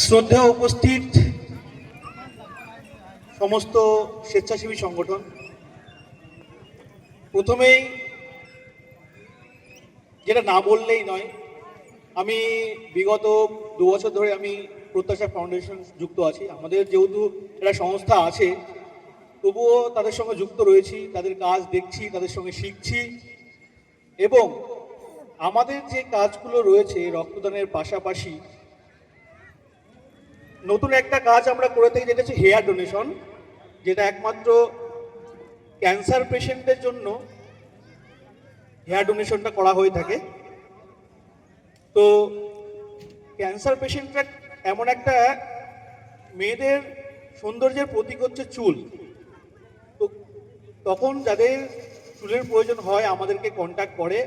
শ্রদ্ধা উপস্থিত সমস্ত স্বেচ্ছাসেবী সংগঠন। প্রথমেই যেটা না বললেই নয়, আমি বিগত দু বছর ধরে আমি প্রত্যাশা ফাউন্ডেশন যুক্ত আছি। আমাদের যেহেতু একটা সংস্থা আছে, তবুও তাদের সঙ্গে যুক্ত রয়েছি, তাদের কাজ দেখছি, তাদের সঙ্গে শিখছি এবং আমাদের যে কাজগুলো রয়েছে রক্তদানের পাশাপাশি নতুন একটা কাজ আমরা করে থাকি, যেটা হচ্ছে হেয়ার ডোনেশন যেটা একমাত্র ক্যান্সার পেশেন্টদের জন্য হেয়ার ডোনেশনটা করা হয়ে থাকে। তো ক্যান্সার পেশেন্টরা এমন একটা মেয়েদের সৌন্দর্যের প্রতীক হচ্ছে চুল। তো তখন যাদের চুলের প্রয়োজন হয়, আমাদেরকে কন্ট্যাক্ট করে।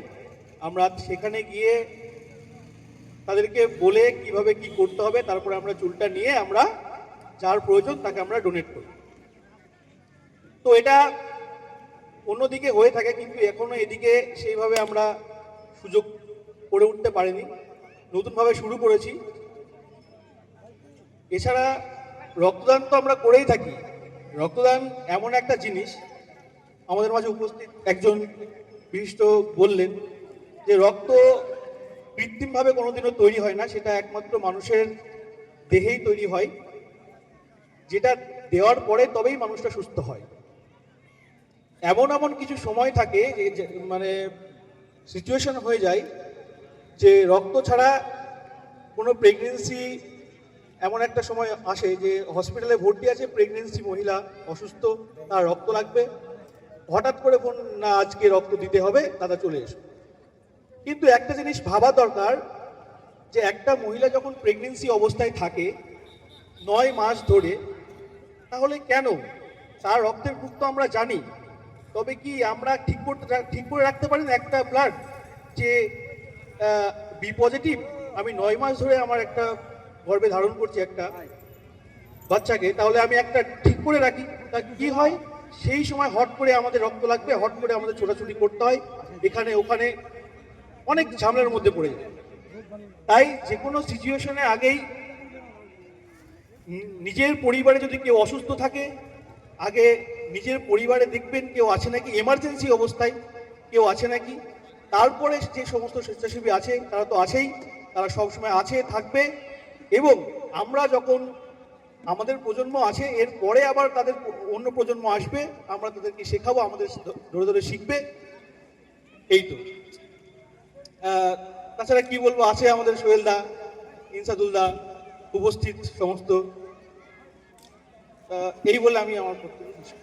আমরা সেখানে গিয়ে তাদেরকে বলে কীভাবে কি করতে হবে, তারপরে আমরা চুলটা নিয়ে আমরা যার প্রয়োজন তাকে আমরা ডোনেট করি। তো এটা অন্যদিকে হয়ে থাকে, কিন্তু এখনও এদিকে সেইভাবে আমরা সুযোগ করে উঠতে পারিনি। নতুনভাবে শুরু করেছি। এছাড়া রক্তদান তো আমরা করেই থাকি। রক্তদান এমন একটা জিনিস, আমাদের মাঝে উপস্থিত একজন বিশিষ্ট বললেন যে রক্ত কৃত্রিমভাবে কোনোদিনও তৈরি হয় না, সেটা একমাত্র মানুষের দেহেই তৈরি হয়। যেটা দেওয়ার পরে তবেই মানুষটা সুস্থ হয়। এমন এমন কিছু সময় থাকে যে মানে সিচুয়েশন হয়ে যায় যে, রক্ত ছাড়া কোনো প্রেগনেন্সি এমন একটা সময় আসে যে হসপিটালে ভর্তি আছে প্রেগনেন্সি মহিলা, অসুস্থ, তার রক্ত লাগবে। হঠাৎ করে ফোন না, আজকে রক্ত দিতে হবে, দাদা চলে এসো। কিন্তু একটা জিনিস ভাবা দরকার যে একটা মহিলা যখন প্রেগনেন্সি অবস্থায় থাকে নয় মাস ধরে, তাহলে কেন? তার রক্তের গ্রুপ তো আমরা জানি। তবে কি আমরা ঠিক করতে ঠিক করে রাখতে পারি না একটা ব্লাড যে বি পজিটিভ আমি নয় মাস ধরে আমার একটা গর্ভে ধারণ করছি একটা বাচ্চাকে, তাহলে আমি একটা ঠিক করে রাখি। তা কি হয়? সেই সময় হট করে আমাদের রক্ত লাগবে, হট করে আমাদের ছোটাছুটি করতে হয়। এখানে, ওখানে অনেক ঝামেলার মধ্যে পড়ে যায়। তাই যে কোনো সিচুয়েশনে আগেই নিজের পরিবারে যদি কেউ অসুস্থ থাকে, আগে নিজের পরিবারে দেখবেন কেউ আছে নাকি এমার্জেন্সি অবস্থায় কেউ আছে নাকি, তারপরে যে সমস্ত স্বেচ্ছাসেবী আছে, তারা তো আছেই, তারা সবসময় আছে, থাকবে, এবং আমরা যখন আমাদের প্রজন্ম আছে, এর পরে আবার তাদের অন্য প্রজন্ম আসবে, আমরা তাদেরকে শেখাবো, আমাদের ধরে ধরে শিখবে, এই তো। তাছাড়া কি বলব, আছে আমাদের সোহেল দা, ইনসাদুল দা, উপস্থিত সমস্ত এই বলে আমি আমার করছি।